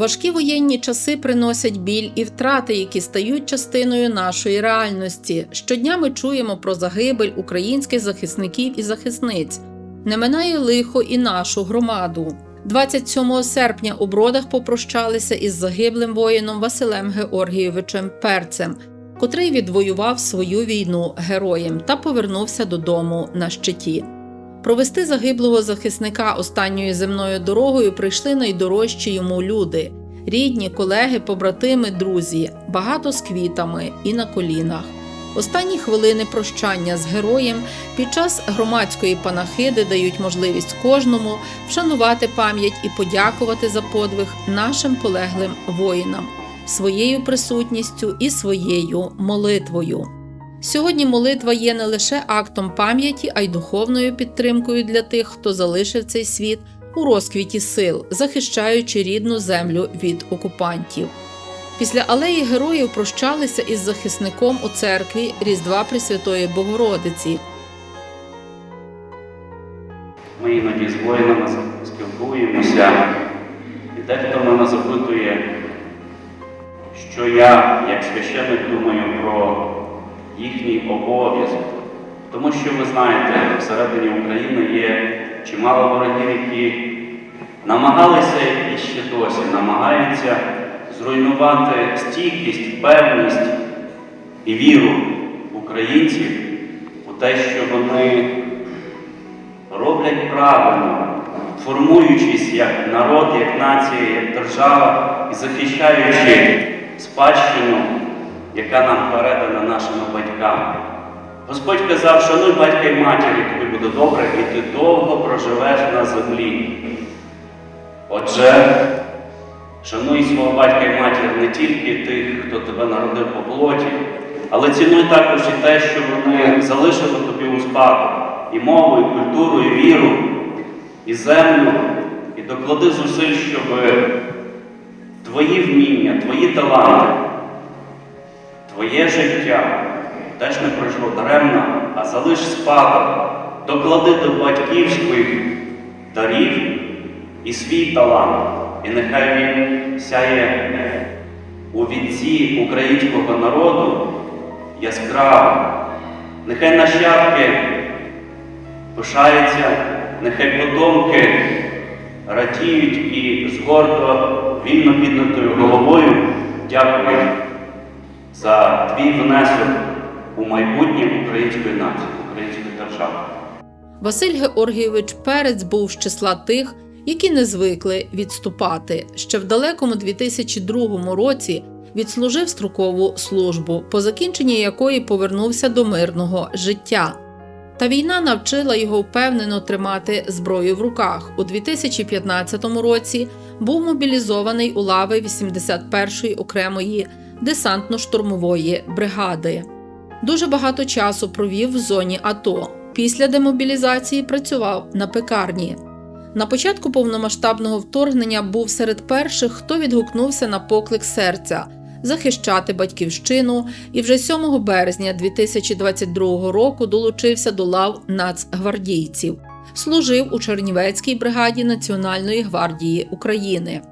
Важкі воєнні часи приносять біль і втрати, які стають частиною нашої реальності. Щодня ми чуємо про загибель українських захисників і захисниць. Не минає лихо і нашу громаду. 27 серпня у бродах попрощалися із загиблим воїном Василем Георгійовичем Перцем, котрий відвоював свою війну героєм та повернувся додому на щиті. Провести загиблого захисника останньою земною дорогою прийшли найдорожчі йому люди рідні, колеги, побратими, друзі, багато з квітами і на колінах. Останні хвилини прощання з героєм під час громадської панахиди дають можливість кожному вшанувати пам'ять і подякувати за подвиг нашим полеглим воїнам своєю присутністю і своєю молитвою. Сьогодні молитва є не лише актом пам'яті, а й духовною підтримкою для тих, хто залишив цей світ у розквіті сил, захищаючи рідну землю від окупантів. Після алеї героїв прощалися із захисником у церкві Різдва Пресвятої Богородиці. Ми іноді з воїнами спілкуємося, і дехто мене запитує, що я, як священник, думаю про їхній обов'язок. Тому що ви знаєте, всередині України є чимало ворогів, які намагалися і ще досі намагаються зруйнувати стійкість, певність і віру українців у те, що вони роблять правильно, формуючись як народ, як нація, як держава і захищаючи спадщину, яка нам передана нашими батьками. Господь казав, шануй батька і матір, і тобі буде добре, і ти довго проживеш на землі. Отже, шануй свого батька і матір не тільки тих, хто тебе народив по плоті, але цінуй також і те, що вони залишили тобі у спадок і мову, і культуру, і віру, і землю, і доклади зусиль, щоб твої вміння, твої таланти, твоє життя теж не пройшло даремно, а залиш спадок, доклади до батьківських дарів і свій талант. І нехай він сяє у вінці українського народу яскраво. Нехай нащадки пишаються, нехай потомки радіють і з гордо вільно піднятою головою дякують за твій внесок у майбутнє української нації, української держави. Василь Георгійович Перець був з числа тих, які не звикли відступати. Ще в далекому 2002 році відслужив строкову службу, по закінченні якої повернувся до мирного життя. Та війна навчила його впевнено тримати зброю в руках. У 2015 році був мобілізований у лави 81-ї окремої десантно-штурмової бригади. Дуже багато часу провів в зоні АТО. Після демобілізації працював на пекарні. На початку повномасштабного вторгнення був серед перших, хто відгукнувся на поклик серця захищати батьківщину, і вже 7 березня 2022 року долучився до лав нацгвардійців. Служив у Чернівецькій бригаді Національної гвардії України.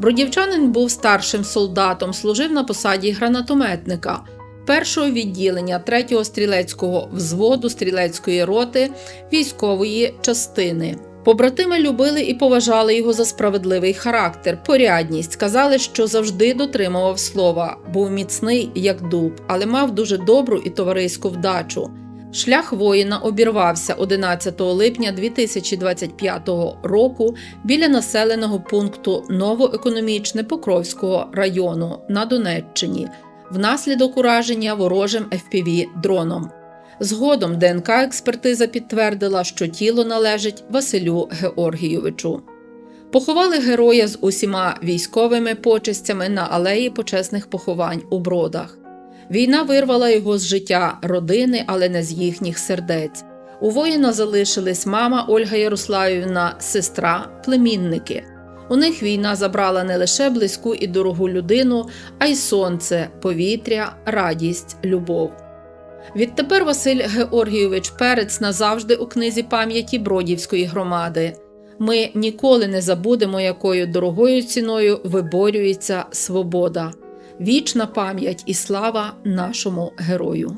Бродівчанин був старшим солдатом, служив на посаді гранатометника першого відділення 3-го стрілецького взводу стрілецької роти військової частини. Побратими любили і поважали його за справедливий характер, порядність. Казали, що завжди дотримував слова, був міцний, як дуб, але мав дуже добру і товариську вдачу. Шлях воїна обірвався 11 липня 2025 року біля населеного пункту Новоекономічне Покровського району на Донеччині внаслідок ураження ворожим fpv дроном. Згодом ДНК експертиза підтвердила, що тіло належить Василю Георгійовичу. Поховали героя з усіма військовими почестями на алеї почесних поховань у бродах. Війна вирвала його з життя родини, але не з їхніх сердець. У воїна залишились мама Ольга Ярославівна, сестра, племінники. У них війна забрала не лише близьку і дорогу людину, а й сонце, повітря, радість, любов. Відтепер Василь Георгійович Перець назавжди у книзі пам'яті Бродівської громади. Ми ніколи не забудемо, якою дорогою ціною виборюється свобода. Вічна пам'ять і слава нашому герою.